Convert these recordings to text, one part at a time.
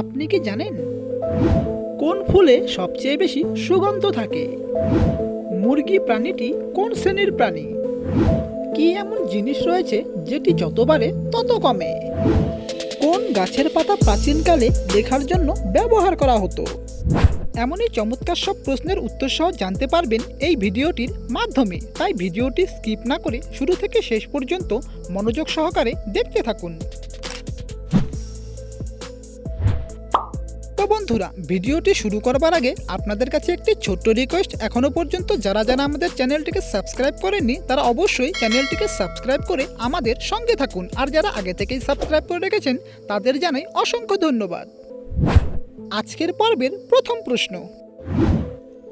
আপনি কি জানেন? কোন ফুলে সবচেয়ে বেশি সুগন্ধ থাকে? মুরগি প্রাণীটি কোন শ্রেণির প্রাণী? কি এমন জিনিস রয়েছে যেটি যত বাড়ে তত কমে? কোন গাছের পাতা প্রাচীনকালে লেখার জন্য ব্যবহার করা হতো? এমনই চমৎকার সব প্রশ্নের উত্তর সহ জানতে পারবেন এই ভিডিওটির মাধ্যমে। তাই ভিডিওটি স্কিপ না করে শুরু থেকে শেষ পর্যন্ত মনোযোগ সহকারে দেখতে থাকুন। বন্ধুরা, ভিডিওটি শুরু করবার আগে আপনাদের কাছে একটি ছোট্ট রিকোয়েস্ট এখনও পর্যন্ত যারা যারা আমাদের চ্যানেলটিকে সাবস্ক্রাইব করেননি, তারা অবশ্যই চ্যানেলটিকে সাবস্ক্রাইব করে আমাদের সঙ্গে থাকুন। আর যারা আগে থেকেই সাবস্ক্রাইব করে রেখেছেন, তাদের জানাই অসংখ্য ধন্যবাদ। আজকের পর্বের প্রথম প্রশ্ন।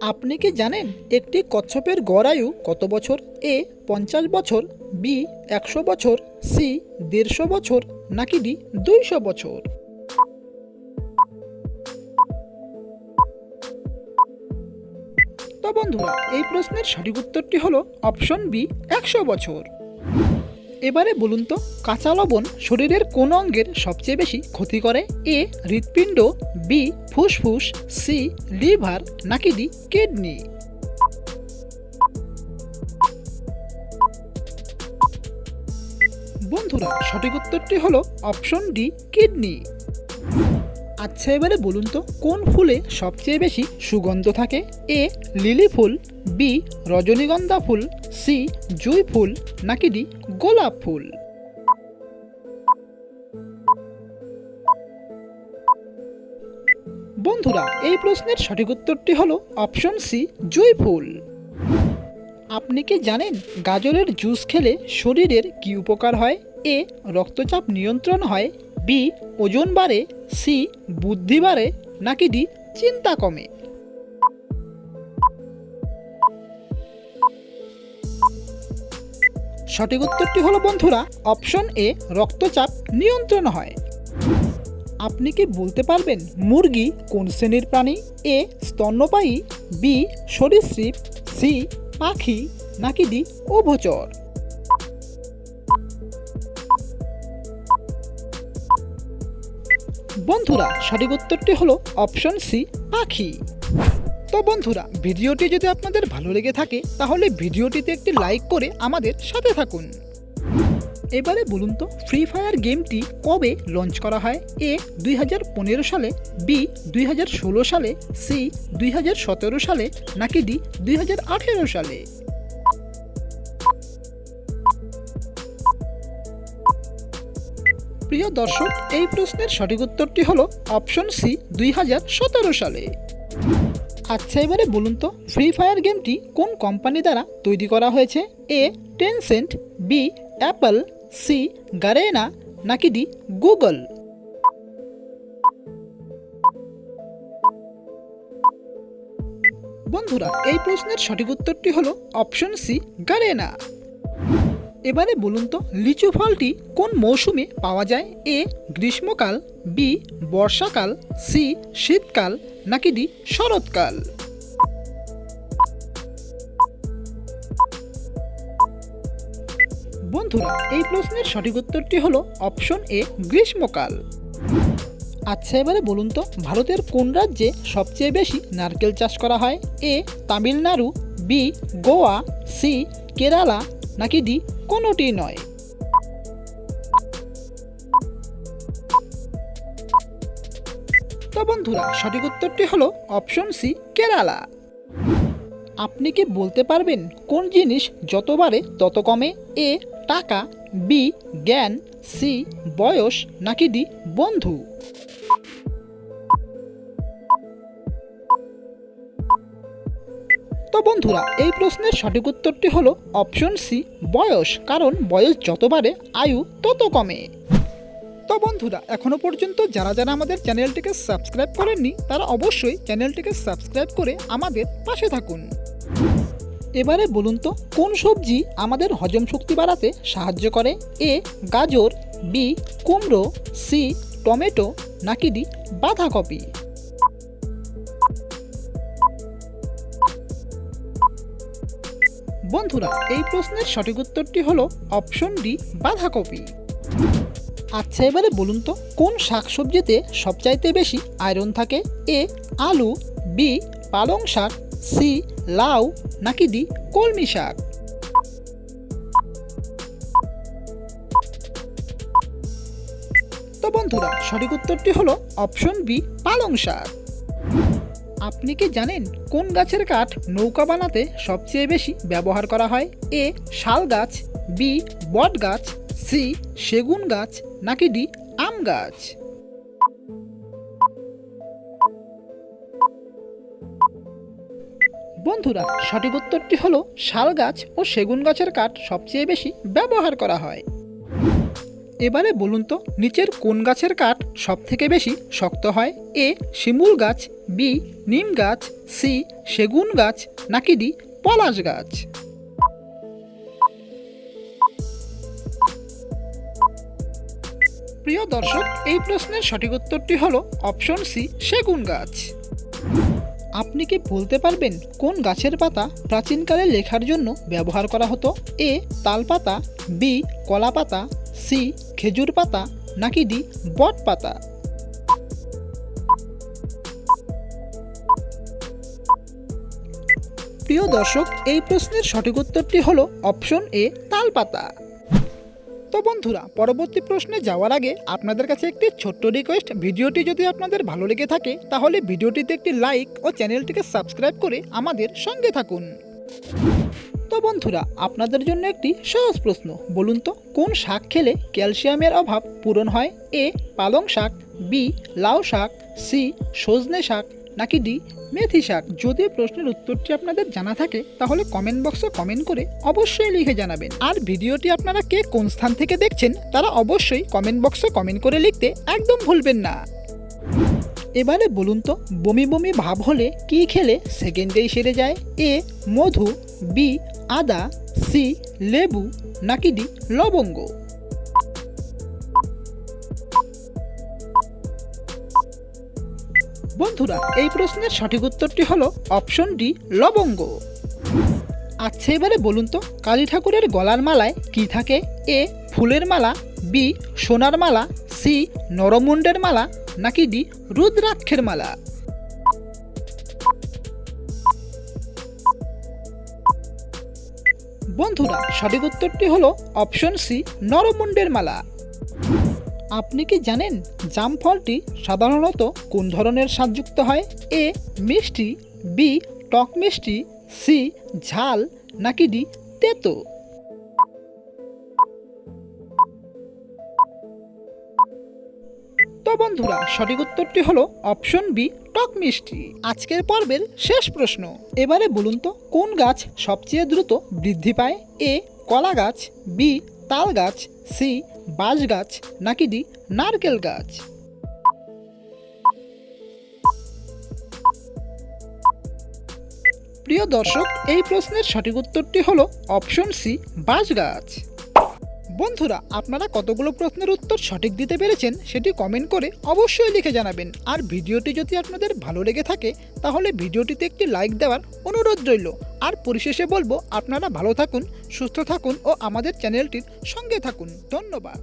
আপনি কি জানেন একটি কচ্ছপের গড় আয়ু কত বছর? এ, পঞ্চাশ বছর, বি, একশো বছর, সি, দেড়শো বছর, নাকি ডি, দুইশো বছর? বন্ধুরা, এই প্রশ্নের সঠিক উত্তরটি হলো অপশন বি, একশো বছর। এবারে বলুন তো, কাঁচা লবণ শরীরের কোন অঙ্গের সবচেয়ে বেশি ক্ষতি করে? এ, হৃৎপিণ্ড, বি, ফুসফুস, সি, লিভার, নাকি ডি, কিডনি? বন্ধুরা, সঠিক উত্তরটি হলো অপশন ডি, কিডনি। আচ্ছা এবারে বলুন তো, কোন ফুলে সবচেয়ে বেশি সুগন্ধ থাকে? এ, লিলি ফুল, বি, রজনীগন্ধা ফুল, সি, জুই ফুল, নাকি ডি, গোলাপ ফুল? বন্ধুরা, এই প্রশ্নের সঠিক উত্তরটি হলো অপশন সি, জুই ফুল। আপনি কি জানেন গাজরের জুস খেলে শরীরের কি উপকার হয়? এ, রক্তচাপ নিয়ন্ত্রণ হয় বি ওজন বাড়ে সি বুদ্ধি বাড়ে, নাকি ডি চিন্তা কমে? সঠিক উত্তরটি হলো, বন্ধুরা, অপশন এ রক্তচাপ নিয়ন্ত্রণ হয়। আপনি কি বলতে পারবেন, মুরগি কোন শ্রেণির প্রাণী? এ স্তন্যপায়ী বি সরীসৃপ সি পাখি, নাকি ডি উভচর? বন্ধুরা, সঠিক উত্তরটি হলো অপশন সি, পাখি। তো বন্ধুরা, ভিডিওটি যদি আপনাদের ভালো লেগে থাকে, তাহলে ভিডিওটিতে একটি লাইক করে আমাদের সাথে থাকুন। এবারে বলুন তো ফ্রি ফায়ার গেমটি কবে লঞ্চ করা হয়? এ, দুই হাজার পনেরো সালে, বি, দুই হাজার ষোলো সালে, সি, দুই হাজার সতেরো সালে, নাকি ডি, দুই হাজার আঠেরো সালে? প্রিয় দর্শক, এই প্রশ্নের সঠিক উত্তরটি হলো অপশন সি দুই হাজার সতেরো সালে। আচ্ছা এবারে বলুন তো ফ্রি ফায়ার গেমটি কোন কোম্পানি দ্বারা তৈরি করা হয়েছে? A Tencent B Apple C Garena নাকি ডি গুগল বন্ধুরা, এই প্রশ্নের সঠিক উত্তরটি হলো অপশন সি গারেনা এবারে বলুন তো, লিচু ফলটি কোন মৌসুমে পাওয়া যায়? এ, গ্রীষ্মকাল, বি, বর্ষাকাল, সি, শীতকাল, নাকি ডি, শরৎকাল? বন্ধুরা, এই প্রশ্নের সঠিক উত্তরটি হলো অপশন এ, গ্রীষ্মকাল। আচ্ছা এবারে বলুন তো, ভারতের কোন রাজ্যে সবচেয়ে বেশি নারকেল চাষ করা হয়? A, Tamil Nadu, B, Goa, C, Kerala, নাকি ডি কোনোটি নয়। তো বন্ধুরা, সঠিক উত্তরটি হলো অপশন সি, কেরালা। আপনি কি বলতে পারবেন কোন জিনিস যতবারে তত কমে? এ, টাকা, বি, জ্ঞান, সি, বয়স, নাকি ডি, বন্ধু? তো বন্ধুরা, এই প্রশ্নের সঠিক উত্তরটি হলো অপশন সি, বয়স। কারণ বয়স যত বাড়ে, আয়ু তত কমে। তো বন্ধুরা, এখনও পর্যন্ত যারা যারা আমাদের চ্যানেলটিকে সাবস্ক্রাইব করেননি, তারা অবশ্যই চ্যানেলটিকে সাবস্ক্রাইব করে আমাদের পাশে থাকুন। এবারে বলুন তো, কোন সবজি আমাদের হজম শক্তি বাড়াতে সাহায্য করে? এ, গাজর, বি, কুমড়ো, সি, টমেটো, নাকি ডি, বাঁধাকপি? বন্ধুরা, এই প্রশ্নের সঠিক উত্তরটি হলো অপশন ডি, বাঁধাকপি। আচ্ছা এবারে বলুন তো, কোন শাকসবজিতে সবচাইতে বেশি আয়রন থাকে? এ, আলু, বি, পালং শাক, সি, লাউ, নাকি ডি, কলমি শাক? তো বন্ধুরা, সঠিক উত্তরটি হলো অপশন বি, পালং শাক। আপনি কি জানেন কোন গাছের কাঠ নৌকা বানাতে সবচেয়ে বেশি ব্যবহার করা হয়? এ, শাল গাছ, বি, বট গাছ, সি, সেগুন গাছ, নাকি ডি, আম গাছ? বন্ধুরা, সঠিক উত্তরটি হলো শাল গাছ ও সেগুন গাছের কাঠ সবচেয়ে বেশি ব্যবহার করা হয়। এবারে বলুন তো, নিচের কোন গাছের কাঠ সব থেকে বেশি শক্ত হয়? এ, শিমুল গাছ, বি, নিম গাছ, সি, সেগুন গাছ, নাকি ডি, পলাশ গাছ? প্রিয় দর্শক, এই প্রশ্নের সঠিক উত্তরটি হলো অপশন সি, সেগুন গাছ। আপনি কি বলতে পারবেন কোন গাছের পাতা প্রাচীনকালে লেখার জন্য ব্যবহার করা হতো? এ তাল পাতা বি কলা পাতা সি, খেজুর পাতা, নাকি ডি, বট পাতা? প্রিয় দর্শক, এই প্রশ্নের সঠিক উত্তরটি হল অপশন এ, তাল পাতা। তো বন্ধুরা, পরবর্তী প্রশ্নে যাওয়ার আগে আপনাদের কাছে একটি ছোট্ট রিকোয়েস্ট ভিডিওটি যদি আপনাদের ভালো লেগে থাকে, তাহলে ভিডিওটিতে একটি লাইক ও চ্যানেলটিকে সাবস্ক্রাইব করে আমাদের সঙ্গে থাকুন। তো বন্ধুরা, আপনাদের জন্য একটি সহজ প্রশ্ন। বলুন তো, কোন শাক খেলে ক্যালসিয়ামের অভাব পূরণ হয়? এ, পালং শাক, বি, লাউ শাক, সি, সজনে শাক, নাকি ডি, মেথি শাক? যদি প্রশ্নের উত্তরটি আপনাদের জানা থাকে, তাহলে কমেন্ট বক্সে কমেন্ট করে অবশ্যই লিখে জানাবেন। আর ভিডিওটি আপনারা কে কোন স্থান থেকে দেখছেন, তারা অবশ্যই কমেন্ট বক্সে কমেন্ট করে লিখতে একদম ভুলবেন না। এবারে বলুন তো, বমি বমি ভাব হলে কি খেলে সেকেন্ডেই সেরে যায়? এ, মধু, বি, আদা, সি, লেবু, নাকি ডি, লবঙ্গ? বন্ধুরা, এই প্রশ্নের সঠিক উত্তরটি হলো অপশন ডি, লবঙ্গ। আচ্ছা এবারে বলুন তো, কালী ঠাকুরের গলার মালায় কি থাকে? এ, ফুলের মালা, বি, সোনার মালা, সি নরমুন্ডের মালা নাকি ডি রুদ্রাক্ষের মালা? বন্ধুরা, সঠিক উত্তরটি হলো অপশন সি নরমুন্ডের মালা। আপনি কি জানেন জাম ফলটি সাধারণত কোন ধরনের স্বাদযুক্ত হয়? এ, মিষ্টি, বি, টক মিষ্টি, সি, ঝাল, নাকি ডি, তেতো? তো বন্ধুরা, সঠিক উত্তরটি হলো অপশন বি, টক মিষ্টি। আজকের পর্বের শেষ প্রশ্ন। এবারে বলুন তো, কোন গাছ সবচেয়ে দ্রুত বৃদ্ধি পায়? এ, কলা গাছ, বি, তাল গাছ, সি, বাঁশ গাছ, নাকি ডি, নারকেল গাছ? প্রিয় দর্শক, এই প্রশ্নের সঠিক উত্তরটি হলো অপশন সি, বাঁশ গাছ। বন্ধুরা, আপনারা কতগুলো প্রশ্নের উত্তর সঠিক দিতে পেরেছেন সেটি কমেন্ট করে অবশ্যই লিখে জানাবেন। আর ভিডিওটি যদি আপনাদের ভালো লেগে থাকে, তাহলে ভিডিওটিতে একটি লাইক দেওয়ার অনুরোধ রইল। আর পরিশেষে বলব, আপনারা ভালো থাকুন, সুস্থ থাকুন ও আমাদের চ্যানেলটির সঙ্গে থাকুন। ধন্যবাদ।